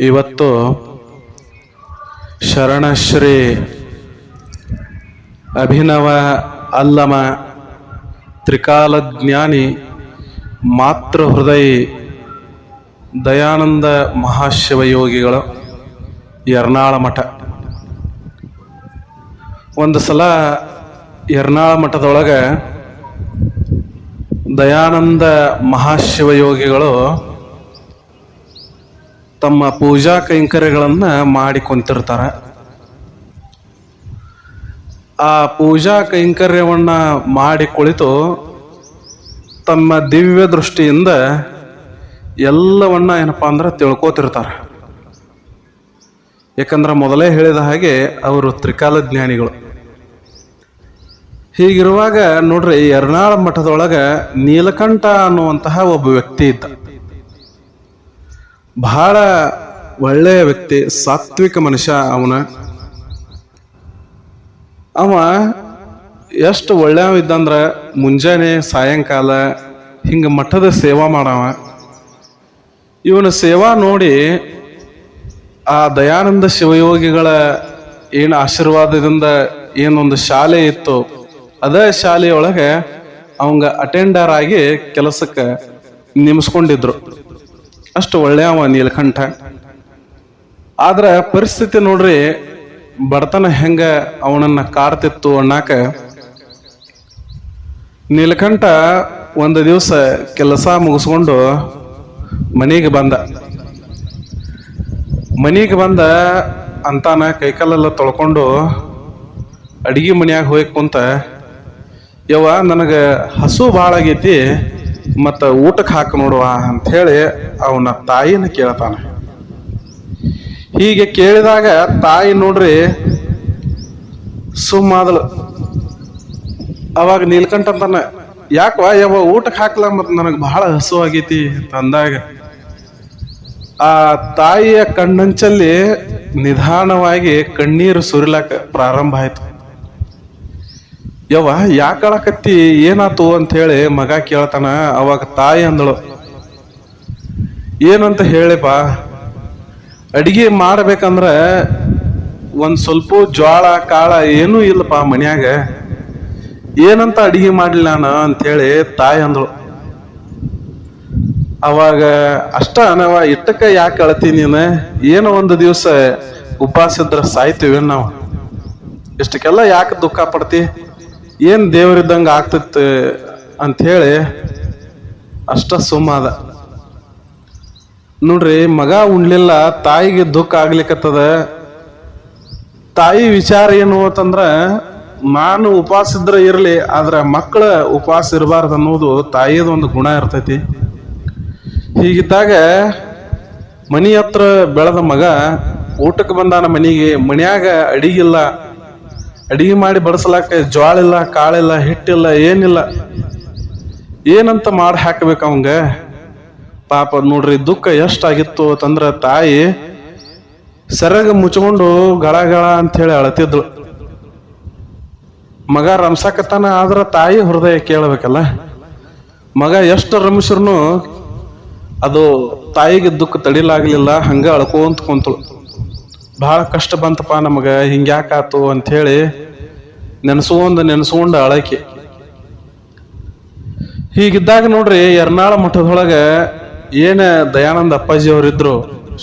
ಇವತ್ತು ಶರಣಶ್ರೀ ಅಭಿನವ ಅಲ್ಲಮ ತ್ರಿಕಾಲಜ್ಞಾನಿ ಮಾತೃ ಹೃದಯ ದಯಾನಂದ ಮಹಾಶಿವಯೋಗಿಗಳು ಎರ್ನಾಳ ಮಠ ಒಂದು ಸಲ ಎರ್ನಾಳ ಮಠದೊಳಗೆ ದಯಾನಂದ ಮಹಾಶಿವಯೋಗಿಗಳು ತಮ್ಮ ಪೂಜಾ ಕೈಂಕರ್ಯಗಳನ್ನು ಮಾಡಿಕೊಂತಿರ್ತಾರೆ. ಆ ಪೂಜಾ ಕೈಂಕರ್ಯವನ್ನ ಮಾಡಿ ಕುಳಿತು ತಮ್ಮ ದಿವ್ಯ ದೃಷ್ಟಿಯಿಂದ ಎಲ್ಲವನ್ನ ಏನಪ್ಪಾ ಅಂದ್ರೆ ತಿಳ್ಕೋತಿರ್ತಾರೆ. ಯಾಕಂದ್ರೆ ಮೊದಲೇ ಹೇಳಿದ ಹಾಗೆ ಅವರು ತ್ರಿಕಾಲ ಜ್ಞಾನಿಗಳು. ಹೀಗಿರುವಾಗ ನೋಡ್ರಿ ಎರ್ನಾಳ ಮಠದೊಳಗ ನೀಲಕಂಠ ಅನ್ನುವಂತಹ ಒಬ್ಬ ವ್ಯಕ್ತಿ ಇದ್ದ. ಬಹಳ ಒಳ್ಳೆಯ ವ್ಯಕ್ತಿ, ಸಾತ್ವಿಕ ಮನುಷ್ಯ ಅವನ. ಅವ ಎಷ್ಟು ಒಳ್ಳೆಯವ ಇದ್ದಂದ್ರೆ ಮುಂಜಾನೆ ಸಾಯಂಕಾಲ ಹಿಂಗ ಮಠದ ಸೇವಾ ಮಾಡವ. ಇವನ ಸೇವಾ ನೋಡಿ ಆ ದಯಾನಂದ ಶಿವಯೋಗಿಗಳ ಏನು ಆಶೀರ್ವಾದದಿಂದ ಏನೊಂದು ಶಾಲೆ ಇತ್ತು, ಅದೇ ಶಾಲೆಯೊಳಗೆ ಅವಂಗ ಅಟೆಂಡರ್ ಆಗಿ ಕೆಲಸಕ್ಕೆ ನೇಮಿಸ್ಕೊಂಡಿದ್ರು. ಅಷ್ಟು ಒಳ್ಳೆಯವ ನೀಲಕಂಠ. ಆದ್ರೆ ಪರಿಸ್ಥಿತಿ ನೋಡ್ರಿ, ಬಡತನ ಹೆಂಗ ಅವನನ್ನ ಕಾಡ್ತಿತ್ತು ಅನ್ನಾಕ ನೀಲಕಂಠ ಒಂದು ದಿವಸ ಕೆಲಸ ಮುಗಿಸ್ಕೊಂಡು ಮನೆಗೆ ಬಂದ. ಮನೆಗೆ ಬಂದ ಅಂತಾನ ಕೈಕಾಲೆಲ್ಲ ತೊಳ್ಕೊಂಡು ಅಡಿಗೆ ಮನೆಯಾಗ ಹೋಗಿ ಕುಂತ, ಯವ್ವ, ನನಗೆ ಹಸು ಭಾಳ ಆಗೈತಿ ಮತ್ತು ಊಟಕ್ಕೆ ಹಾಕಿ ನೋಡುವ ಅಂಥೇಳಿ ಅವನ ತಾಯಿನ ಕೇಳ್ತಾನೆ. ಹೀಗೆ ಕೇಳಿದಾಗ ತಾಯಿ ನೋಡ್ರಿ ಸುಮ್ಮಾದಳು ಅವಾಗ ನೀಲ್ಕಂಠ ಅಂತಾನ ಯಾವ ಊಟಕ್ಕೆ ಹಾಕ್ಲ ಮತ್ತು ನನಗೆ ಬಹಳ ಹಸು ಆಗೈತಿ ಅಂದಾಗ, ಆ ತಾಯಿಯ ಕಣ್ಣಂಚಲ್ಲಿ ನಿಧಾನವಾಗಿ ಕಣ್ಣೀರು ಸುರಿಲಾಕ ಪ್ರಾರಂಭ ಆಯ್ತು. ಯವ್ವ ಯಾಕಳಕತ್ತಿ ಏನಾತು ಅಂತ ಹೇಳಿ ಮಗ ಕೇಳ್ತಾನ, ಅವಾಗ ತಾಯಿ ಅಂದಳು, ಏನಂತ ಹೇಳಿಪ್ಪ, ಅಡಿಗೆ ಮಾಡ್ಬೇಕಂದ್ರ ಒಂದು ಸ್ವಲ್ಪ ಜ್ವಾಳ, ಕಾಳ ಏನೂ ಇಲ್ಲಪ್ಪ ಮನ್ಯಾಗ. ಏನಂತ ಅಡಿಗೆ ಮಾಡಲಿಲ್ಲ ನಾನು? ಅಂತೇಳಿ ತಾಯಿ ಅಂದಳು, ಅವಾಗ ಅಷ್ಟ ನಾವ ಇಟ್ಟಕ್ಕ ಯಾಕೆ ಅಳತಿ ನೀನು? ಏನೋ ಒಂದು ದಿವಸ ಉಪವಾಸ ಇದ್ರೆ ಸಾಯ್ತೀವಿ ನಾವು? ಇಷ್ಟಕ್ಕೆಲ್ಲ ಯಾಕೆ ದುಃಖ ಪಡ್ತಿ? ಏನ್ ದೇವರಿದ್ದಂಗ ಆಗ್ತಿತ್ತು ಹೇಳಿ ಅಷ್ಟ ಸುಮ್ಮದ ನೋಡ್ರಿ, ಮಗ ಉಣ್ಲಿಲ್ಲ, ತಾಯಿಗೆ ದುಃಖ ಆಗ್ಲಿಕ್ಕತ್ತದ ತಾಯಿ ವಿಚಾರ ಏನು ಅಂತಂದ್ರ, ನಾನು ಉಪವಾಸ ಇದ್ರೆ ಇರ್ಲಿ, ಆದ್ರೆ ಮಕ್ಕಳ ಉಪವಾಸ ಇರಬಾರ್ದು ಅನ್ನೋದು ತಾಯಿಯದ ಒಂದು ಗುಣ ಇರ್ತೈತಿ. ಹೀಗಿದ್ದಾಗ ಮನಿ ಹತ್ರ ಬೆಳೆದ ಮಗ ಊಟಕ್ಕೆ ಬಂದಾನ ಮನಿಗೆ, ಮನ್ಯಾಗ ಅಡಿಗಿಲ್ಲ ಅಡಿಗೆ ಮಾಡಿ ಬಡಿಸ್ಲಾಕ ಜ್ವಾಳ ಇಲ್ಲ ಕಾಳಿಲ್ಲ, ಹಿಟ್ಟಿಲ್ಲ, ಏನಿಲ್ಲ. ಏನಂತ ಮಾಡಿ ಹಾಕ್ಬೇಕು ಅವಂಗ? ಪಾಪ ನೋಡ್ರಿ, ದುಃಖ ಎಷ್ಟಾಗಿತ್ತು ಅಂತಂದ್ರೆ ತಾಯಿ ಸರಗ ಮುಚ್ಕೊಂಡು ಗಳ ಗಳ ಅಂತ ಹೇಳಿ ಅಳತಿದ್ಳು. ಮಗ ರಂಸಾಕತ್ತಾನ ಆದ್ರೆ ತಾಯಿ ಹೃದಯ ಕೇಳಬೇಕಲ್ಲ? ಮಗ ಎಷ್ಟು ರಮಿಸ್ರು ಅದು ತಾಯಿಗೆ ದುಃಖ ತಡಿಲಾಗ್ಲಿಲ್ಲ, ಹಂಗ ಅಳ್ಕೊಂತ ಕುಂತಳು. ಬಹಳ ಕಷ್ಟ ಬಂತಪ್ಪ ನಮಗೆ, ಹಿಂಗ್ಯಾಕಾತು ಅಂತ ಹೇಳಿ ನೆನೆಸ್ಕೊಂಡು ನೆನೆಸ್ಕೊಂಡ ಅಳಕೆ. ಹೀಗಿದ್ದಾಗ ನೋಡ್ರಿ, ಎರ್ನಾಳ ಮಠದೊಳಗೆ ಏನ ದಯಾನಂದ ಅಪ್ಪಾಜಿ ಅವರಿದ್ರು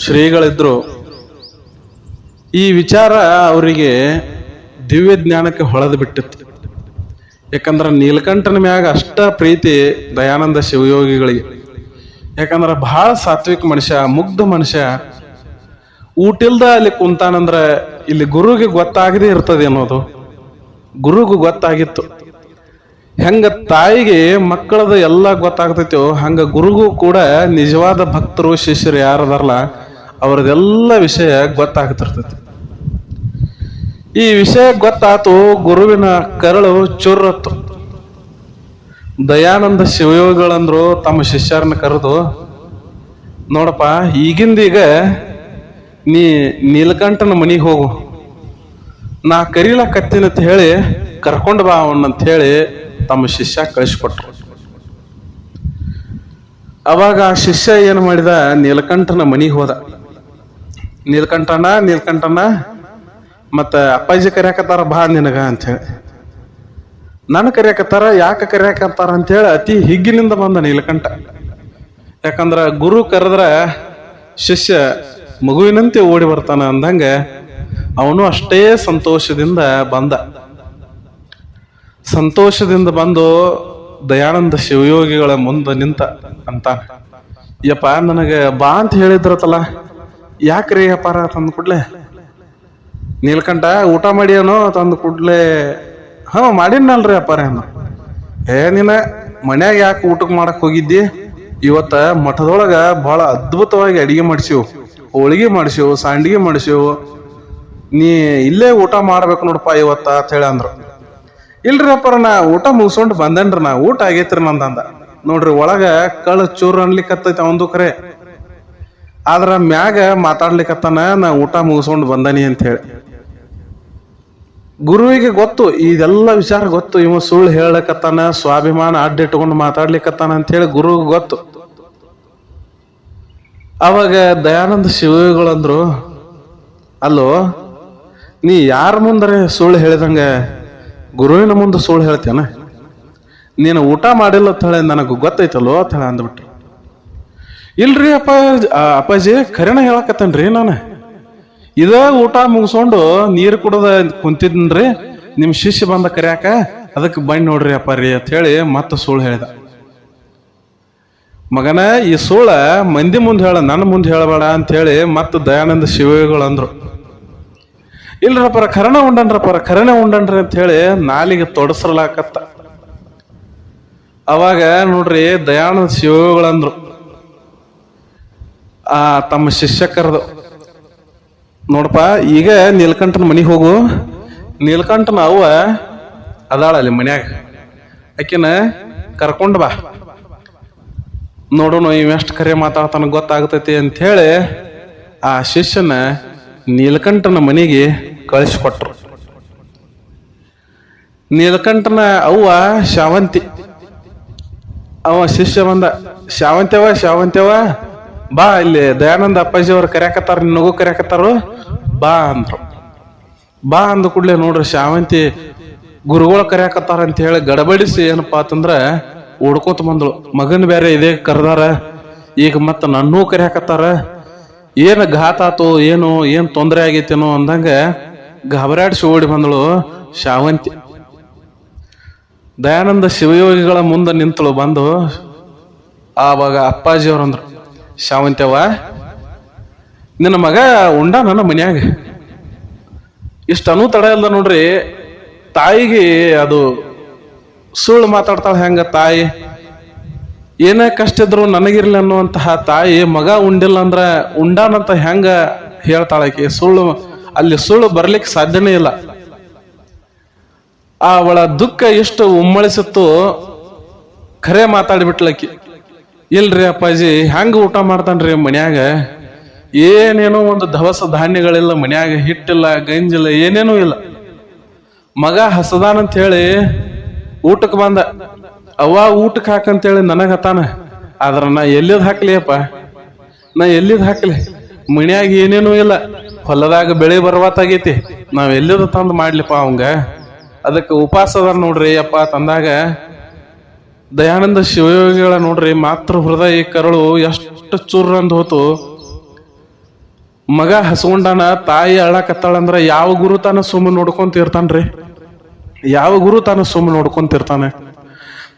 ಶ್ರೀಗಳಿದ್ರು, ಈ ವಿಚಾರ ಅವರಿಗೆ ದಿವ್ಯ ಜ್ಞಾನಕ್ಕೆ ಹೊಳೆದು ಬಿಟ್ಟಿತ್ತು. ಯಾಕಂದ್ರೆ ನೀಲಕಂಠನ ಮ್ಯಾಗ ಅಷ್ಟ ಪ್ರೀತಿ ದಯಾನಂದ ಶಿವಯೋಗಿಗಳಿಗೆ. ಯಾಕಂದ್ರೆ ಬಹಳ ಸಾತ್ವಿಕ ಮನುಷ್ಯ, ಮುಗ್ಧ ಮನುಷ್ಯ ಊಟಿಲ್ದ ಅಲ್ಲಿ ಕುಂತಾನಂದ್ರ ಇಲ್ಲಿ ಗುರುಗೆ ಗೊತ್ತಾಗದೆ ಇರ್ತದೆ ಅನ್ನೋದು. ಗುರುಗೂ ಗೊತ್ತಾಗಿತ್ತು. ಹೆಂಗ ತಾಯಿಗೆ ಮಕ್ಕಳದ ಎಲ್ಲ ಗೊತ್ತಾಗ್ತೈತೋ, ಹಂಗ ಗುರುಗೂ ಕೂಡ ನಿಜವಾದ ಭಕ್ತರು, ಶಿಷ್ಯರು ಯಾರದಾರಲ್ಲ, ಅವ್ರದೆಲ್ಲ ವಿಷಯ ಗೊತ್ತಾಗ್ತಿರ್ತೈತಿ. ಈ ವಿಷಯ ಗೊತ್ತಾತು, ಗುರುವಿನ ಕರಳು ಚುರ್ರತ್ತು. ದಯಾನಂದ ಶಿವಯೋಗಿಗಳಂದ್ರು ತಮ್ಮ ಶಿಷ್ಯರನ್ನ ಕರೆದು, ನೋಡಪ್ಪ, ಈಗಿಂದೀಗ ನೀ ನೀಲಕಂಠನ ಮನಿಗೆ ಹೋಗು. ನಾ ಕರೀಲಕತ್ತೀನಿ ಅಂತ ಹೇಳಿ ಕರ್ಕೊಂಡು ಬಾ ಅವನಂತ ಹೇಳಿ ತಮ್ಮ ಶಿಷ್ಯ ಕಳಿಸ್ಕೊಟ್ರು. ಅವಾಗ ಆ ಶಿಷ್ಯ ಏನು ಮಾಡಿದ? ನೀಲಕಂಠನ ಮನಿಗೆ ಹೋದ. ನೀಲಕಂಠನ ನೀಲಕಂಠನ, ಮತ್ತ ಅಪ್ಪಾಜಿ ಕರ್ಯಾಕತ್ತಾರ, ಬಾ ನಿನಗ ಅಂತ ಹೇಳಿ. ನನ್ನ ಕರ್ಯಾಕತ್ತಾರ, ಯಾಕೆ ಕರ್ಯಾಕತ್ತಾರ ಅಂತ ಹೇಳಿ ಅತಿ ಹಿಗ್ಗಿನಿಂದ ಬಂದ ನೀಲಕಂಠ. ಯಾಕಂದ್ರ ಗುರು ಕರೆದ್ರ ಶಿಷ್ಯ ಮಗುವಿನಂತೆ ಓಡಿ ಬರ್ತಾನ ಅಂದಂಗ ಅವನು ಅಷ್ಟೇ ಸಂತೋಷದಿಂದ ಬಂದ. ಸಂತೋಷದಿಂದ ಬಂದು ದಯಾನಂದ ಶಿವಯೋಗಿಗಳ ಮುಂದೆ ನಿಂತ ಅಂತ. ಯಪ್ಪ, ನನಗೆ ಬಾ ಅಂತ ಹೇಳಿದ್ರತಲ್ಲ, ಯಾಕ್ರಿ ಅಪಾರ ತಂದು ಕೂಡ್ಲೆ? ನೀಲ್ಕಂಠ, ಊಟ ಮಾಡಿಯನೋ ತಂದು ಕೂಡ್ಲೆ? ಹಾ ಮಾಡಿನಲ್ರಿ ಅಪ್ಪಾರ ಏ, ನೀನ ಮನ್ಯಾಗ ಯಾಕೆ ಊಟಕ್ಕೆ ಮಾಡಕ್ ಹೋಗಿದ್ದಿ? ಇವತ್ತ ಮಠದೊಳಗ ಬಹಳ ಅದ್ಭುತವಾಗಿ ಅಡಿಗೆ ಮಾಡಿಸಿವು ಹೋಳಿಗೆ ಮಾಡಿಸೇವು ಸಾಂಡಿಗೆ ಮಾಡಿಸೇವು ನೀ ಇಲ್ಲೇ ಊಟ ಮಾಡ್ಬೇಕು ನೋಡಪ್ಪ ಇವತ್ತ ಅಂತ ಹೇಳಿ ಅಂದ್ರು. ಇಲ್ರಿ ನಾ ಊಟ ಮುಗಿಸ್ಕೊಂಡು ಬಂದೇನ್ರಿ ನಾ, ಊಟ ಆಗೈತ್ರಿ ನಂದಂದ. ನೋಡ್ರಿ ಒಳಗ ಕಳ್ ಚೂರ್ ಅನ್ಲಿಕ್ಕತ್ತೈತಿ ಅವಂದು ಕರೆ. ಆದ್ರ ಮ್ಯಾಗ ಮಾತಾಡ್ಲಿಕ್ಕತ್ತಾನ ನಾ ಊಟ ಮುಗಿಸ್ಕೊಂಡು ಬಂದನಿ ಅಂತ ಹೇಳಿ. ಗುರುವಿಗೆ ಗೊತ್ತು, ಇದೆಲ್ಲ ವಿಚಾರ ಗೊತ್ತು, ಇವ ಸುಳ್ಳು ಹೇಳಕತ್ತಾನ, ಸ್ವಾಭಿಮಾನ ಅಡ್ಡಿಟ್ಕೊಂಡು ಮಾತಾಡ್ಲಿಕ್ಕತ್ತಾನ ಅಂತ ಹೇಳಿ ಗುರುವಿಗೆ ಗೊತ್ತು. ಅವಾಗ ದಯಾನಂದ ಶಿವಗಳಂದ್ರು, ಅಲ್ಲೋ, ನೀ ಯಾರ ಮುಂದರೆ ಸುಳ್ಳು ಹೇಳಿದಂಗ ಗುರುವಿನ ಮುಂದೆ ಸುಳ್ಳು ಹೇಳ್ತೇನ ನೀನು ಊಟ ಮಾಡಿಲ್ಲ ಅಂತ ಹೇಳಿ ನನಗೆ ಗೊತ್ತೈತಲ್ಲೋ ಅಂತ ಹೇಳಿ ಅಂದ್ಬಿಟ್ಟು ಇಲ್ರಿ ಅಪ್ಪ ಅಪ್ಪಾಜಿ ಖರೇನ ಹೇಳಕತ್ತೇನ್ರಿ ನಾನು? ಇದ ಊಟ ಮುಗಿಸ್ಕೊಂಡು ನೀರು ಕುಡದ ಕುಂತಿದ್ನ್ರಿ ನಿಮ್ಮ ಶಿಷ್ಯ ಬಂದ ಕರ್ಯಾಕ ಅದಕ್ಕೆ ಬಂದ್ ನೋಡ್ರಿ ಅಪ್ಪ ರೀ ಅಂತ ಹೇಳಿ ಮತ್ತೆ ಸುಳ್ಳು ಹೇಳಿದ. ಮಗನ, ಈ ಸೋಳ ಮಂದಿ ಮುಂದೆ ಹೇಳ, ನನ್ನ ಮುಂದೆ ಹೇಳಬೇಡ ಅಂತ ಹೇಳಿ ಮತ್ತೆ ದಯಾನಂದ ಶಿವಗಳು ಅಂದ್ರು. ಇಲ್ರಪ್ಪರ ಕರಣ ಉಂಡನ್ರಪ್ಪರ ಕರಣ ಉಂಡನ್ರಿ ಅಂತ ಹೇಳಿ ನಾಲಿಗೆ ತೊಡಸ್ರಲಾಕತ್ತ. ಅವಾಗ ನೋಡ್ರಿ ದಯಾನಂದ ಶಿವಗಳಂದ್ರು ಆ ತಮ್ಮ ಶಿಷ್ಯ ಕರೆದು ನೋಡಪ್ಪ, ಈಗ ನೀಲಕಂಠನ ಮನೆಗೆ ಹೋಗು. ನೀಲಕಂಠನ ಅವ ಅದಾಳ ಅಲ್ಲಿ ಮನ್ಯಾಗ. ಆಕಿನ ಕರ್ಕೊಂಡು ಬಾ. ನೋಡೋಣ ಇವೆಷ್ಟು ಕರೆ ಮಾತಾಡ್ತಾನ ಗೊತ್ತಾಗ್ತೈತಿ ಅಂತ ಹೇಳಿ ಆ ಶಿಷ್ಯನ ನೀಲಕಂಠನ ಮನೆಗೆ ಕಳಿಸ್ಕೊಟ್ರು. ನೀಲಕಂಠನ ಅವ್ವ ಶಾವಂತಿ. ಅವ ಶಿಷ್ಯ ಬಂದ ಶಾವಂತ್ಯವ ಶಾವಂತ್ಯವ ಬಾ ಇಲ್ಲಿ ದಯಾನಂದ ಅಪ್ಪಾಜಿ ಅವ್ರು ಕರ್ಯಾಕತ್ತಾರ, ನಿನಗೂ ಕರ್ಯಾಕತ್ತಾರು, ಬಾ ಅಂದ್ರು. ಬಾ ಅಂದ ಕೂಡ್ಲೆ ನೋಡ್ರಿ, ಶಾವಂತಿ ಗುರುಗಳು ಕರ್ಯಾಕತ್ತಾರ ಅಂತ ಹೇಳಿ ಗಡಬಡಿಸಿ ಏನಪ್ಪಾ ಅಂತಂದ್ರ ಓಡ್ಕೋತ ಬಂದಳು. ಮಗನ್ ಬೇರೆ ಇದೇ ಕರ್ದಾರ. ಈಗ ಮತ್ತ ನನ್ನೂ ಕರ್ಯಾಕತ್ತಾರ ಏನ್ ಘಾತ ಆತು, ಏನು, ಏನ್ ತೊಂದರೆ ಆಗೈತೇನೋ ಅಂದಂಗ ಗಾಬರಾಡಿಸಿ ಓಡಿ ಬಂದಳು ಶಾವಂತಿ. ದಯಾನಂದ ಶಿವಯೋಗಿಗಳ ಮುಂದೆ ನಿಂತಳು ಬಂದು. ಆವಾಗ ಅಪ್ಪಾಜಿ ಅವ್ರಂದ್ರು ಶಾವಂತ್ಯವ್ವ ನಿನ್ನ ಮಗ ಉಂಡ ನನ್ನ ಮನ್ಯಾಗ. ಇಷ್ಟನೂ ತಡ ಇಲ್ದ ನೋಡ್ರಿ, ತಾಯಿಗೆ ಅದು ಸುಳ್ಳು ಮಾತಾಡ್ತಾಳೆ ಹೆಂಗ ತಾಯಿ? ಏನೇ ಕಷ್ಟ ಇದ್ರು ನನಗಿರ್ಲಿ ಅನ್ನುವಂತಹ ತಾಯಿ ಮಗ ಉಂಡಿಲ್ಲ ಅಂದ್ರ ಉಂಡಾನಂತ ಹೆಂಗ ಹೇಳ್ತಾಳಕಿ ಸುಳ್ಳು ಅಲ್ಲಿ ಸುಳ್ಳು ಬರ್ಲಿಕ್ಕೆ ಸಾಧ್ಯನೇ ಇಲ್ಲ. ಆ ಅವಳ ದುಃಖ ಎಷ್ಟು ಉಮ್ಮಳಿಸಿತ್ತು ಖರೆ ಮಾತಾಡ್ಬಿಟ್ಲಕ್ಕಿ ಇಲ್ರಿ ಅಪ್ಪಾಜಿ, ಹೆಂಗ ಊಟ ಮಾಡ್ತಾನ್ರಿ ಮನ್ಯಾಗ? ಏನೇನೋ ಒಂದು ದವಸ ಧಾನ್ಯಗಳಿಲ್ಲ, ಮನ್ಯಾಗ ಹಿಟ್ಟಿಲ್ಲ, ಗಂಜಿಲ್ಲ, ಏನೇನೂ ಇಲ್ಲ. ಮಗ ಹಸದಾನಂತ ಹೇಳಿ ಊಟಕ್ಕೆ ಬಂದ. ಅವ್ವ ಊಟಕ್ಕೆ ಹಾಕಂತೇಳಿ ನನಗೆ ಹತ್ತಾನ. ಆದ್ರ ನಾ ಎಲ್ಲಿದ್ ಹಾಕ್ಲಿ ಅಪ್ಪ ನಾ ಎಲ್ಲಿದ್ ಹಾಕ್ಲಿ? ಮನ್ಯಾಗ ಏನೇನೂ ಇಲ್ಲ. ಹೊಲದಾಗ ಬೆಳೆ ಬರ್ವಾತಾಗೈತಿ ನಾವ್ ಎಲ್ಲಿದ ತಂದು ಮಾಡ್ಲಿಪ್ಪ ಅವಂಗ? ಅದಕ್ಕೆ ಉಪವಾಸ ಅದಾರ ನೋಡ್ರಿ ಅಪ್ಪ ತಂದಾಗ, ದಯಾನಂದ ಶಿವಯೋಗಿಗಳ ನೋಡ್ರಿ ಮಾತೃ ಹೃದಯ ಕರಳು ಎಷ್ಟು ಚೂರ್ ಅಂದ್ ಹೋತು. ಮಗ ಹಸ್ಕೊಂಡಾನ ತಾಯಿ ಅಳಕತ್ತಾಳಂದ್ರ ಯಾವ ಗುರು ತಾನ ಸುಮ್ಮನೆ ನೋಡ್ಕೊಂತ ಇರ್ತಾನ್ರಿ. ಯಾವ ಗುರು ತಾನು ಸುಮ್ಮನೆ ನೋಡ್ಕೊಂತಿರ್ತಾನೆ?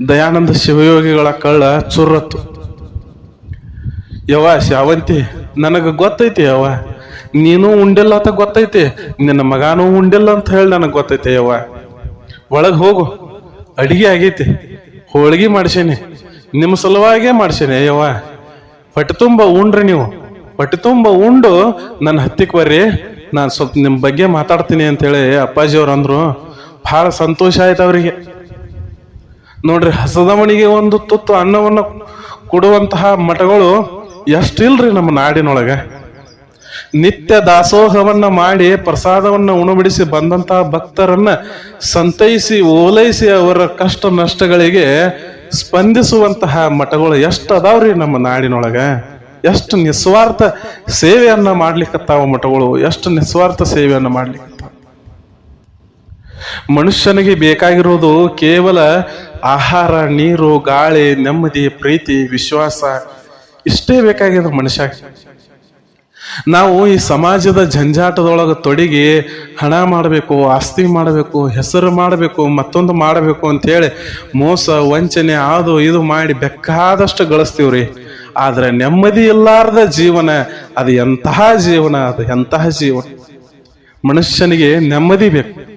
ದಯಾನಂದ ಶಿವಯೋಗಿಗಳ ಕಳ್ಳ ಚುರ್ರತ್ತು. ಯವ ಶಾವಂತಿ ನನಗ ಗೊತ್ತೈತಿ ಯವ ನೀನು ಉಂಡಿಲ್ಲ ಅಂತ ಗೊತ್ತೈತಿ. ನಿನ್ನ ಮಗಾನು ಉಂಡಿಲ್ಲ ಅಂತ ಹೇಳಿ ನನಗೆ ಗೊತ್ತೈತಿ ಯವ್ವ. ಒಳಗೆ ಹೋಗು, ಅಡಿಗೆ ಆಗೈತಿ. ಹೋಳಿಗೆ ಮಾಡ್ಸೇನಿ. ನಿಮ್ಮ ಸಲುವಾಗೇ ಮಾಡ್ಸೇನಿ ಯವ ಹೊಟ್ಟೆ ತುಂಬ ಉಂಡ್ರಿ ನೀವು. ಹೊಟ್ಟೆ ತುಂಬ ಉಂಡು ನನ್ನ ಹತ್ತಿಕ್ ಬರ್ರಿ. ನಾನು ಸ್ವಲ್ಪ ನಿಮ್ಮ ಬಗ್ಗೆ ಮಾತಾಡ್ತೀನಿ ಅಂತೇಳಿ ಅಪ್ಪಾಜಿ ಅವ್ರು ಅಂದ್ರು. ಬಹಳ ಸಂತೋಷ ಆಯ್ತು ಅವರಿಗೆ. ನೋಡ್ರಿ, ಹಸದವನಿಗೆ ಒಂದು ತುತ್ತು ಅನ್ನವನ್ನು ಕೊಡುವಂತಹ ಮಠಗಳು ಎಷ್ಟಿಲ್ರಿ ನಮ್ಮ ನಾಡಿನೊಳಗೆ? ನಿತ್ಯ ದಾಸೋಹವನ್ನ ಮಾಡಿ ಪ್ರಸಾದವನ್ನ ಉಣಬಡಿಸಿ ಬಂದಂತಹ ಭಕ್ತರನ್ನ ಸಂತೈಸಿ, ಓಲೈಸಿ ಅವರ ಕಷ್ಟ ನಷ್ಟಗಳಿಗೆ ಸ್ಪಂದಿಸುವಂತಹ ಮಠಗಳು ಎಷ್ಟು ಅದಾವ್ರಿ ನಮ್ಮ ನಾಡಿನೊಳಗೆ? ಎಷ್ಟು ನಿಸ್ವಾರ್ಥ ಸೇವೆಯನ್ನ ಮಾಡ್ಲಿಕ್ಕತ್ತಾವ ಮಠಗಳು? ಎಷ್ಟು ನಿಸ್ವಾರ್ಥ ಸೇವೆಯನ್ನ ಮಾಡ್ಲಿಕ್ಕತ್ತಾವ ಮನುಷ್ಯನಿಗೆ ಬೇಕಾಗಿರೋದು ಕೇವಲ ಆಹಾರ, ನೀರು, ಗಾಳಿ, ನೆಮ್ಮದಿ, ಪ್ರೀತಿ, ವಿಶ್ವಾಸ, ಇಷ್ಟೇ ಬೇಕಾಗಿದೆ ಮನುಷ್ಯ. ನಾವು ಈ ಸಮಾಜದ ಜಂಜಾಟದೊಳಗೆ ತೊಡಗಿ ಹಣ ಮಾಡಬೇಕು, ಆಸ್ತಿ ಮಾಡಬೇಕು, ಹೆಸರು ಮಾಡಬೇಕು, ಮತ್ತೊಂದು ಮಾಡಬೇಕು ಅಂತೇಳಿ ಮೋಸ, ವಂಚನೆ ಅದು ಇದು ಮಾಡಿ ಬೇಕಾದಷ್ಟು ಗಳಿಸ್ತೀವ್ರಿ. ಆದ್ರೆ ನೆಮ್ಮದಿ ಇಲ್ಲಾರ್ದ ಜೀವನ, ಅದು ಎಂತಹ ಜೀವನ, ಅದು ಎಂತಹ ಜೀವನ. ಮನುಷ್ಯನಿಗೆ ನೆಮ್ಮದಿ ಬೇಕು.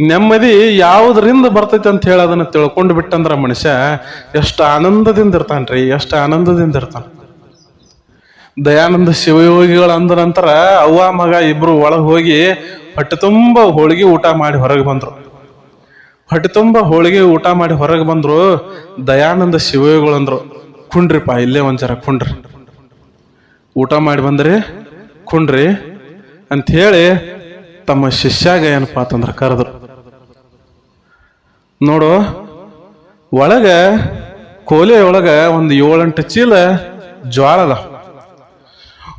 ನೆಮ್ಮದಿ ಯಾವುದರಿಂದ ಬರ್ತೈತೆ ಅಂತ ಹೇಳಿ ಅದನ್ನ ತಿಳ್ಕೊಂಡು ಬಿಟ್ಟಂದ್ರ ಮನುಷ್ಯ ಎಷ್ಟು ಆನಂದದಿಂದ ಇರ್ತಾನ್ರಿ, ಎಷ್ಟು ಆನಂದದಿಂದ ಇರ್ತಾನ. ದಯಾನಂದ ಶಿವಯೋಗಿಗಳು ಅಂದ ನಂತರ ಅವ್ವ, ಮಗ ಇಬ್ರು ಒಳಗೆ ಹೋಗಿ ಹೊಟ್ಟೆ ತುಂಬ ಹೋಳಿಗೆ ಊಟ ಮಾಡಿ ಹೊರಗೆ ಬಂದ್ರು. ಹೊಟ್ಟೆ ತುಂಬ ಹೋಳಿಗೆ ಊಟ ಮಾಡಿ ಹೊರಗೆ ಬಂದ್ರು, ದಯಾನಂದ ಶಿವಯೋಗಿಗಳು ಅಂದ್ರು, ಕುಂಡ್ರಿಪ್ಪ, ಇಲ್ಲೇ ಒಂಚರ ಕುಂಡ್ರಿ. ಊಟ ಮಾಡಿ ಬಂದ್ರಿ, ಕುಂಡ್ರಿ. ಅಂತ ಹೇಳಿ ತಮ್ಮ ಶಿಷ್ಯಾಗ ಏನಪ್ಪಾ ಅಂತಂದ್ರ ಕರೆದ್ರು. ನೋಡು, ಒಳಗ ಕೋಲೆ ಒಳಗ ಒಂದು ಏಳೆಂಟು ಚೀಲ ಜ್ವಾಳ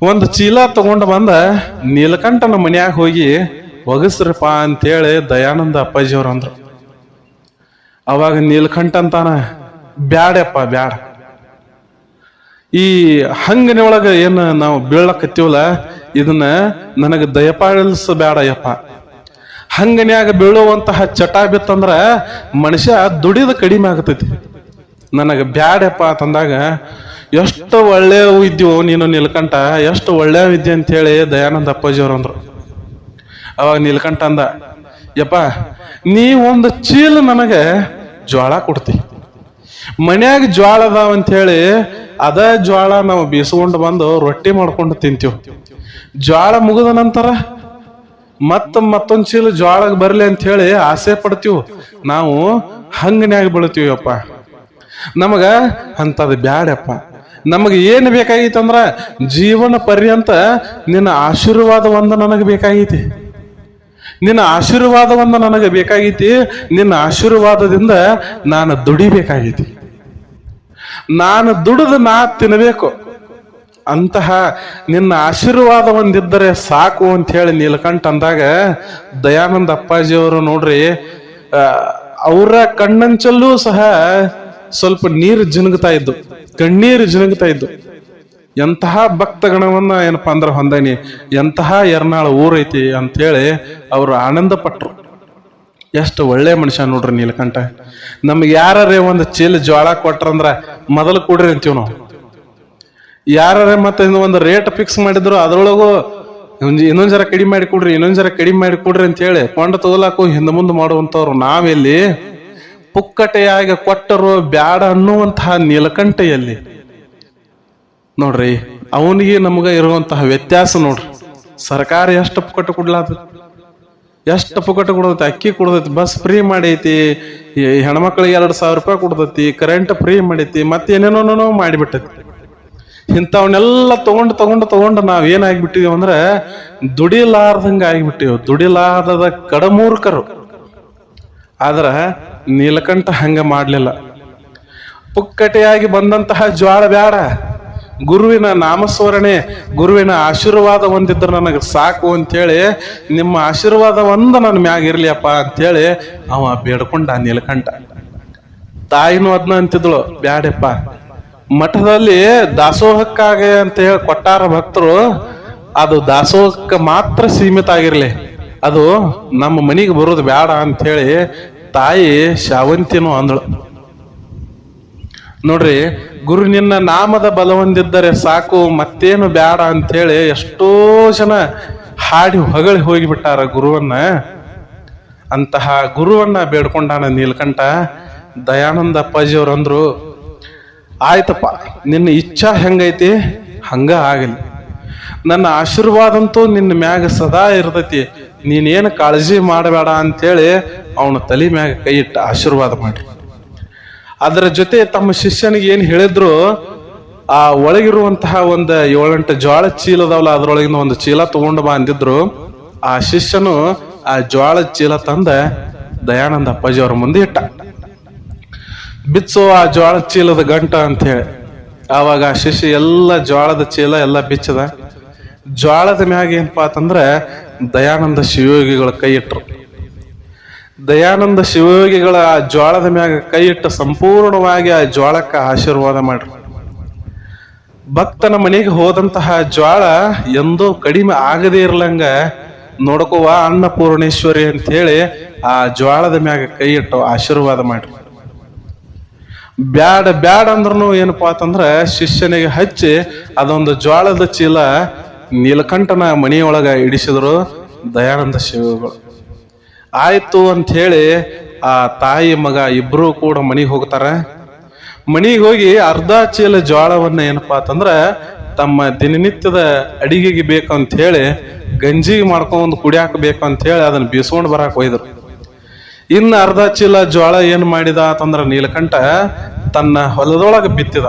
ಒಂದು ಚೀಲ ತಗೊಂಡು ಬಂದ ನೀಲಕಂಠನ ಮನ್ಯಾಗ ಹೋಗಿ, ಒಗಸ್ರಪ್ಪ ಅಂತೇಳಿ ದಯಾನಂದ ಅಪ್ಪಾಜಿಯವ್ರು ಅಂದ್ರು. ಅವಾಗ ನೀಲಕಂಠ ಅಂತಾನ, ಬ್ಯಾಡಪ್ಪ, ಬ್ಯಾಡ. ಈ ಹಂಗನೆ ಒಳಗ ಏನು ನಾವು ಬೀಳಕತ್ತೀವಲ್ಲ ಇದನ್ನ ನನಗೆ ದಯಪಾಲಿಸಬೇಡಯ್ಯಪ್ಪ. ಬೇಡ ಯಪ್ಪ ಹಂಗನ್ಯಾಗ ಬೀಳುವಂತಹ ಚಟ ಬಿತ್ತಂದ್ರ ಮನುಷ್ಯ ದುಡಿದು ಕಡಿಮೆ ಆಗತೈತಿ. ನನಗೆ ಬ್ಯಾಡಪ್ಪ ಅಂತಂದಾಗ, ಎಷ್ಟು ಒಳ್ಳೆಯವು ಇದ್ಯೋ ನೀನು ನಿಲ್ಕಂಠ, ಎಷ್ಟು ಒಳ್ಳೆಯ ವಿದ್ಯೆ ಅಂತ ಹೇಳಿ ದಯಾನಂದ ಅಪ್ಪಾಜಿ ಅಂದ್ರು. ಅವಾಗ ನಿಲ್ಕಂಠ ಅಂದ, ಯಪ್ಪ, ನೀ ಒಂದು ಚೀಲ ನನಗೆ ಜ್ವಾಳ ಕೊಡ್ತಿ. ಮನ್ಯಾಗ ಜ್ವಾಳ ಅದಾವ ಅಂತ ಹೇಳಿ ಅದ ಜ್ವಾಳ ನಾವು ಬೀಸ್ಕೊಂಡು ಬಂದು ರೊಟ್ಟಿ ಮಾಡ್ಕೊಂಡು ತಿಂತೀವಿ. ಜ್ವಾಳ ಮುಗಿದ ನಂತರ ಮತ್ತ ಮತ್ತೊಂದ್ ಚೀಲ ಜ್ವಾಳಗ್ ಬರ್ಲಿ ಅಂತ ಹೇಳಿ ಆಸೆ ಪಡ್ತೀವಿ. ನಾವು ಹಂಗನ್ಯಾಗ ಬೀಳ್ತೀವಪ್ಪ. ನಮಗ ಅಂತದ್ ಬ್ಯಾಡಪ್ಪ. ನಮಗೆ ಏನು ಬೇಕಾಗಿತ್ತಂದ್ರ ಜೀವನ ಪರ್ಯಂತ ನಿನ್ನ ಆಶೀರ್ವಾದ ಒಂದು ನನಗೆ ಬೇಕಾಗೈತಿ. ನಿನ್ನ ಆಶೀರ್ವಾದ ಒಂದು ನನಗೆ ಬೇಕಾಗೈತಿ. ನಿನ್ನ ಆಶೀರ್ವಾದದಿಂದ ನಾನು ದುಡಿಬೇಕಾಗೈತಿ. ನಾನು ದುಡಿದು ನಾ ತಿನ್ನಬೇಕು ಅಂತಹ ನಿನ್ನ ಆಶೀರ್ವಾದ ಒಂದಿದ್ದರೆ ಸಾಕು ಅಂತ ಹೇಳಿ ನೀಲಕಂಠ ಅಂದಾಗ, ದಯಾನಂದ ಅಪ್ಪಾಜಿಯವರು ನೋಡ್ರಿ ಅವರ ಕಣ್ಣಂಚಲ್ಲೂ ಸಹ ಸ್ವಲ್ಪ ನೀರು ಜಿನುಗ್ತಾ ಇದ್ದು, ಕಣ್ಣೀರು ಜಿನುಗ್ತಾ ಇದ್ದು. ಎಂತಹ ಭಕ್ತಗಣವನ್ನ ಏನಪ್ಪಾ ಅಂದ್ರೆ ಹೊಂದೇನಿ, ಎಂತಹ ಎರ್ನಾಳ ಊರೈತಿ ಅಂತೇಳಿ ಅವರು ಆನಂದ ಪಟ್ರು. ಎಷ್ಟು ಒಳ್ಳೆ ಮನುಷ್ಯ ನೋಡ್ರಿ ನೀಲಕಂಠ. ನಮ್ಗೆ ಯಾರೇ ಒಂದು ಚೀಲ ಜ್ವಾಳ ಕೊಟ್ರಂದ್ರ ಮೊದಲು ಕೊಡ್ರಿ ಅಂತೀವಿ ನಾವು. ಯಾರೇ ಮತ್ತೆ ಒಂದು ರೇಟ್ ಫಿಕ್ಸ್ ಮಾಡಿದ್ರು, ಅದ್ರೊಳಗೂ ಇನ್ನೊಂದ್ ಜರ ಕಡಿಮೆ ಮಾಡಿ ಕೊಡ್ರಿ, ಇನ್ನೊಂದ್ ಜರ ಕಡಿಮೆ ಮಾಡಿ ಕೊಡ್ರಿ ಅಂತ ಹೇಳಿ ಕೊಂಡ ತಗೊಲಾಕು ಹಿಂದೆ ಮುಂದೆ ಮಾಡುವಂತವ್ರು ನಾವೆಲ್ಲಿ. ಪುಕ್ಕಟೆಯಾಗಿ ಕೊಟ್ಟರು ಬ್ಯಾಡ ಅನ್ನುವಂತಹ ನೀಲಕಂಠೆಯಲ್ಲಿ. ನೋಡ್ರಿ, ಅವನಿಗೆ ನಮಗ ಇರುವಂತಹ ವ್ಯತ್ಯಾಸ ನೋಡ್ರಿ. ಸರ್ಕಾರ ಎಷ್ಟು ಪುಕ್ಕಟ ಕೊಡ್ಲಾದ್ರು ಎಷ್ಟು ಪುಕ್ಕಟ ಕೊಡತೈತಿ ಅಕ್ಕಿ ಕೊಡತೈತಿ ಬಸ್ ಫ್ರೀ ಮಾಡೈತಿ ಹೆಣ್ಮಕ್ಳಿಗೆ ಎರಡು ಸಾವಿರ ರೂಪಾಯಿ ಕೊಡ್ತೈತಿ ಕರೆಂಟ್ ಫ್ರೀ ಮಾಡೈತಿ ಮತ್ತೆ ಏನೇನೋ ಮಾಡಿಬಿಟ್ಟೈತಿ. ಇಂಥವನ್ನೆಲ್ಲ ತಗೊಂಡು ತಗೊಂಡು ತಗೊಂಡು ನಾವ್ ಏನಾಗ್ಬಿಟ್ಟಿದೀವಿ ಅಂದ್ರೆ ದುಡಿಲಾರ್ದಂಗ ಆಗಿಬಿಟ್ಟಿವಿ ದುಡಿಲಾರದ ಕಡಮೂರ್ಖರು. ಆದ್ರೆ ನೀಲಕಂಠ ಹಂಗ ಮಾಡಲಿಲ್ಲ. ಪುಕ್ಕಟೆಯಾಗಿ ಬಂದಂತಹ ಜ್ವಾಳ ಬ್ಯಾಡ. ಗುರುವಿನ ನಾಮಸ್ಮರಣೆ, ಗುರುವಿನ ಆಶೀರ್ವಾದ ಹೊಂದಿದ್ರೆ ನನಗೆ ಸಾಕು ಅಂತೇಳಿ ನಿಮ್ಮ ಆಶೀರ್ವಾದ ಒಂದು ನನ್ನ ಮ್ಯಾಗ ಇರ್ಲಿಯಪ್ಪ ಅಂತೇಳಿ ಅವ ಬೇಡ್ಕೊಂಡ ನೀಲಕಂಠ. ತಾಯಿನೂ ಅದನ್ನ ಅಂತಿದ್ಳು, ಬ್ಯಾಡಪ್ಪ ಮಠದಲ್ಲಿ ದಾಸೋಹಕ್ಕಾಗೆ ಅಂತ ಹೇಳಿ ಕೊಟ್ಟಾರ ಭಕ್ತರು, ಅದು ದಾಸೋಹಕ್ಕೆ ಮಾತ್ರ ಸೀಮಿತ ಆಗಿರ್ಲಿ. ಅದು ನಮ್ಮ ಮನೆಗೆ ಬರೋದು ಬೇಡ ಅಂತ ಹೇಳಿ ತಾಯಿ ಶಾವಂತಿನೂ ಅಂದಳು. ನೋಡ್ರಿ, ಗುರು ನಿನ್ನ ನಾಮದ ಬಲ ಹೊಂದಿದ್ದರೆ ಸಾಕು, ಮತ್ತೇನು ಬೇಡ ಅಂತೇಳಿ ಎಷ್ಟೋ ಜನ ಹಾಡಿ ಹೊಗಳಿ ಹೋಗಿಬಿಟ್ಟಾರ ಗುರುವನ್ನ. ಅಂತಹ ಗುರುವನ್ನ ಬೇಡ್ಕೊಂಡಾನ ನೀಲ್ಕಂಠ, ದಯಾನಂದ ಅಪ್ಪಾಜಿಯವ್ರು ಅಂದ್ರು ಆಯ್ತಪ್ಪ, ನಿನ್ನ ಇಚ್ಛಾ ಹೆಂಗೈತಿ? ಹಂಗ ಆಗಲಿ. ನನ್ನ ಆಶೀರ್ವಾದಂತೂ ನಿನ್ನ ಮ್ಯಾಗ ಸದಾ ಇರ್ತೈತಿ. ನೀನೇನು ಕಾಳಜಿ ಮಾಡಬೇಡ ಅಂತೇಳಿ ಅವನ ತಲೆ ಮ್ಯಾಗ ಕೈ ಇಟ್ಟ ಆಶೀರ್ವಾದ ಮಾಡಿ ಅದರ ಜೊತೆ ತಮ್ಮ ಶಿಷ್ಯನಿಗೆ ಏನು ಹೇಳಿದ್ರು, ಆ ಒಳಗಿರುವಂತಹ ಒಂದು ಏಳೆಂಟು ಜ್ವಾಳ ಚೀಲದವಲ್ಲ ಅದರೊಳಗಿನ ಒಂದು ಚೀಲ ತಗೊಂಡು ಬಾ ಅಂದಿದ್ರು. ಆ ಶಿಷ್ಯನು ಆ ಜ್ವಾಳ ಚೀಲ ತಂದ ದಯಾನಂದ ಅಪ್ಪಾಜಿ ಅವ್ರ ಮುಂದೆ ಇಟ್ಟ. ಬಿಚ್ಚೋ ಆ ಜೋಳದ ಚೀಲದ ಗಂಟ ಅಂತ ಹೇಳಿ. ಆವಾಗ ಆ ಶಿಷ್ಯ ಎಲ್ಲ ಜೋಳದ ಚೀಲ ಎಲ್ಲ ಬಿಚ್ಚದ. ಜ್ವಾಳದ ಮ್ಯಾಗ ಏನಪ್ಪಾ ಅಂತಂದ್ರೆ ದಯಾನಂದ ಶಿವಯೋಗಿಗಳ ಕೈ ಇಟ್ರು. ದಯಾನಂದ ಶಿವಯೋಗಿಗಳ ಆ ಜ್ವಾಳದ ಮ್ಯಾಗ ಕೈ ಇಟ್ಟು ಸಂಪೂರ್ಣವಾಗಿ ಆ ಜ್ವಾಳಕ್ಕೆ ಆಶೀರ್ವಾದ ಮಾಡ್ರು. ಭಕ್ತನ ಮನೆಗೆ ಹೋದಂತಹ ಜ್ವಾಳ ಎಂದೂ ಕಡಿಮೆ ಆಗದೇ ಇರ್ಲಂಗ ನೋಡ್ಕೋವ ಅನ್ನಪೂರ್ಣೇಶ್ವರಿ ಅಂತ ಹೇಳಿ ಆ ಜ್ವಾಳದ ಮ್ಯಾಗ ಕೈ ಇಟ್ಟು ಆಶೀರ್ವಾದ ಮಾಡ್ರಿ. ಬ್ಯಾಡ ಬ್ಯಾಡ ಅಂದ್ರೂ ಏನಪ್ಪಾ ಅಂತಂದ್ರೆ ಶಿಷ್ಯನಿಗೆ ಹಚ್ಚಿ ಅದೊಂದು ಜ್ವಾಳದ ಚೀಲ ನೀಲಕಂಠನ ಮನೆಯೊಳಗ ಇಡಿಸಿದ್ರು ದಯಾನಂದ ಶಿವಗಳು. ಆಯ್ತು ಅಂತ ಹೇಳಿ ಆ ತಾಯಿ ಮಗ ಇಬ್ರು ಕೂಡ ಮನೆಗೆ ಹೋಗ್ತಾರೆ. ಮನೆಗೆ ಹೋಗಿ ಅರ್ಧ ಚೀಲ ಜ್ವಾಳವನ್ನ ಏನಪ್ಪಾ ಅಂತಂದ್ರೆ ತಮ್ಮ ದಿನನಿತ್ಯದ ಅಡಿಗೆಗೆ ಬೇಕು ಅಂತ ಹೇಳಿ ಗಂಜಿ ಮಾಡ್ಕೊಂಡು ಕುಡಿಯಾಕ ಬೇಕು ಅಂತ ಹೇಳಿ ಅದನ್ನ ಬೀಸ್ಕೊಂಡು ಬರಾಕ್ ಒಯ್ದ್ರು. ಇನ್ನು ಅರ್ಧ ಚೀಲ ಜ್ವಾಳ ಏನ್ ಮಾಡಿದ ಅಂತಂದ್ರ ನೀಲಕಂಠ ತನ್ನ ಹೊಲದೊಳಗೆ ಬಿತ್ತಿದ.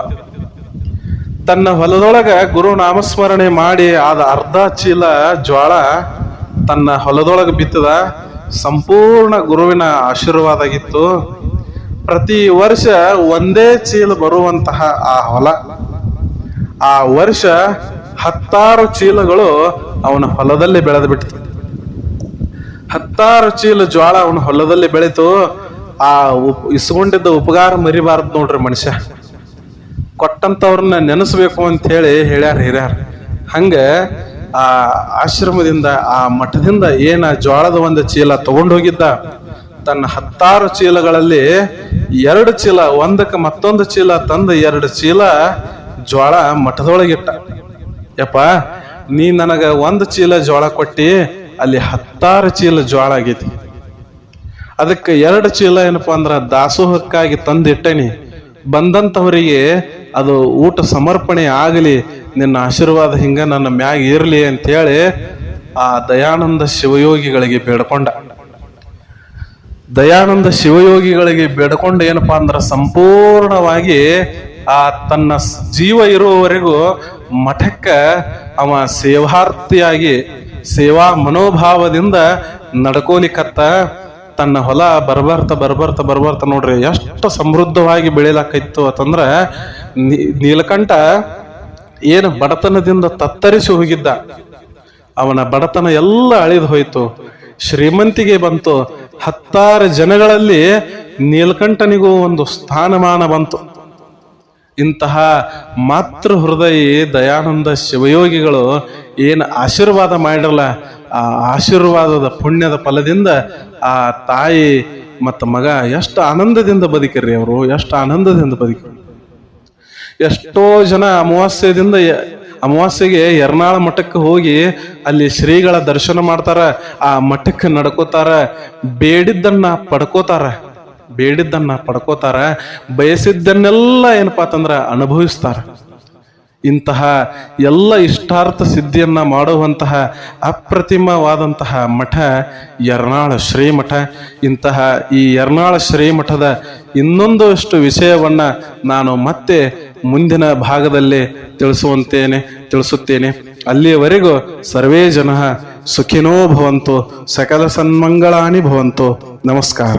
ತನ್ನ ಹೊಲದೊಳಗೆ ಗುರು ನಾಮಸ್ಮರಣೆ ಮಾಡಿ ಆದ ಅರ್ಧ ಚೀಲ ಜ್ವಾಳ ತನ್ನ ಹೊಲದೊಳಗೆ ಬಿತ್ತಿದ. ಸಂಪೂರ್ಣ ಗುರುವಿನ ಆಶೀರ್ವಾದ ಆಗಿತ್ತು. ಪ್ರತಿ ವರ್ಷ ಒಂದೇ ಚೀಲ ಬರುವಂತಹ ಆ ಹೊಲ. ಆ ವರ್ಷ ಹತ್ತಾರು ಚೀಲಗಳು ಅವನ ಹೊಲದಲ್ಲಿ ಬೆಳೆದು ಹತ್ತಾರು ಚೀಲ ಜ್ವಾಳ ಅವನ ಹೊಲದಲ್ಲಿ ಬೆಳೀತು, ಆ ಉಪ್ ಇಸ್ಕೊಂಡಿದ್ದ ಉಪಕಾರ ಮರಿಬಾರ್ದು ನೋಡ್ರಿ ಮನುಷ್ಯ. ಕೊಟ್ಟಂತವ್ರನ್ನ ನೆನೆಸ್ಬೇಕು ಅಂತ ಹೇಳಿ ಹೇಳ್ಯಾರ ಹಿರಿಯಾರ. ಹಂಗ ಆ ಆಶ್ರಮದಿಂದ, ಆ ಮಠದಿಂದ ಏನ ಜ್ವಾಳದ ಒಂದು ಚೀಲ ತಗೊಂಡು ಹೋಗಿದ್ದ? ತನ್ನ ಹತ್ತಾರು ಚೀಲಗಳಲ್ಲಿ ಎರಡು ಚೀಲ, ಒಂದಕ್ಕೆ ಮತ್ತೊಂದು ಚೀಲ ತಂದು ಎರಡು ಚೀಲ ಜ್ವಾಳ ಮಠದೊಳಗಿಟ್ಟ. ಯಪ್ಪ, ನೀ ನನಗ ಒಂದು ಚೀಲ ಜ್ವಾಳ ಕೊಟ್ಟಿ ಅಲ್ಲಿ ಹತ್ತಾರು ಚೀಲ ಜ್ವಾಳ ಆಗೈತಿ. ಅದಕ್ಕೆ ಎರಡು ಚೀಲ ಏನಪ್ಪಾ ಅಂದ್ರೆ ದಾಸೋಹಕ್ಕಾಗಿ ತಂದಿಟ್ಟನಿ. ಬಂದಂತವರಿಗೆ ಅದು ಊಟ ಸಮರ್ಪಣೆ ಆಗಲಿ, ನಿನ್ನ ಆಶೀರ್ವಾದ ಹಿಂಗ ನನ್ನ ಮ್ಯಾಗ ಇರ್ಲಿ ಅಂತೇಳಿ ಆ ದಯಾನಂದ ಶಿವಯೋಗಿಗಳಿಗೆ ಬೇಡ್ಕೊಂಡ. ದಯಾನಂದ ಶಿವಯೋಗಿಗಳಿಗೆ ಬೇಡ್ಕೊಂಡು ಏನಪ್ಪಾ ಅಂದ್ರೆ ಸಂಪೂರ್ಣವಾಗಿ ಆ ತನ್ನ ಜೀವ ಇರುವವರೆಗೂ ಮಠಕ್ಕೆ ಅವ ಸೇವಾರ್ಥಿಯಾಗಿ ಸೇವಾ ಮನೋಭಾವದಿಂದ ನಡ್ಕೋಲಿಕ್ಕತ್ತ ತನ್ನ ಹೊಲ ಬರ್ಬರ್ತ ಬರ್ಬರ್ತ ಬರ್ಬರ್ತ ನೋಡ್ರಿ, ಎಷ್ಟು ಸಮೃದ್ಧವಾಗಿ ಬೆಳೆಯಲಾಕಿತ್ತು ಅಂತಂದ್ರ ನೀಲಕಂಠ ಏನು ಬಡತನದಿಂದ ತತ್ತರಿಸಿ ಹೋಗಿದ್ದ. ಅವನ ಬಡತನ ಎಲ್ಲ ಅಳಿದು ಹೋಯ್ತು. ಶ್ರೀಮಂತಿಗೆ ಬಂತು. ಹತ್ತಾರು ಜನಗಳಲ್ಲಿ ನೀಲಕಂಠನಿಗೂ ಒಂದು ಸ್ಥಾನಮಾನ ಬಂತು. ಇಂತಹ ಮಾತೃ ಹೃದಯ ದಯಾನಂದ ಶಿವಯೋಗಿಗಳು ಏನು ಆಶೀರ್ವಾದ ಮಾಡಿರಲ್ಲ, ಆ ಆಶೀರ್ವಾದದ ಪುಣ್ಯದ ಫಲದಿಂದ ಆ ತಾಯಿ ಮತ್ತು ಮಗ ಎಷ್ಟು ಆನಂದದಿಂದ ಬದುಕಿರಿ ಅವರು, ಎಷ್ಟು ಆನಂದದಿಂದ ಬದುಕಿ ಎಷ್ಟೋ ಜನ ಅಮಾವಾಸ್ಯದಿಂದ ಅಮಾವಾಸ್ಯೆಗೆ ಎರ್ನಾಳ ಮಠಕ್ಕೆ ಹೋಗಿ ಅಲ್ಲಿ ಶ್ರೀಗಳ ದರ್ಶನ ಮಾಡ್ತಾರ, ಆ ಮಠಕ್ಕೆ ನಡ್ಕೋತಾರ, ಬೇಡಿದ್ದನ್ನ ಪಡ್ಕೋತಾರ. ಬೇಡಿದ್ದನ್ನ ಪಡ್ಕೋತಾರ, ಬಯಸಿದ್ದನ್ನೆಲ್ಲ ಏನಪ್ಪಾ ಅಂತಂದ್ರ ಅನುಭವಿಸ್ತಾರ. ಇಂತಹ ಎಲ್ಲ ಇಷ್ಟಾರ್ಥ ಸಿದ್ಧಿಯನ್ನ ಮಾಡುವಂತಹ ಅಪ್ರತಿಮವಾದಂತಹ ಮಠ ಯರ್ನಾಳ ಶ್ರೀಮಠ. ಇಂತಹ ಈ ಎರ್ನಾಳ ಶ್ರೀಮಠದ ಇನ್ನೊಂದಷ್ಟು ವಿಷಯವನ್ನ ನಾನು ಮತ್ತೆ ಮುಂದಿನ ಭಾಗದಲ್ಲಿ ತಿಳಿಸುವಂತೇನೆ, ತಿಳಿಸುತ್ತೇನೆ. ಅಲ್ಲಿಯವರೆಗೂ ಸರ್ವೇ ಜನ ಸುಖಿನೋ ಭವಂತು, ಸಕಲ ಸನ್ಮಂಗಳಾನಿ ಭವಂತು. ನಮಸ್ಕಾರ.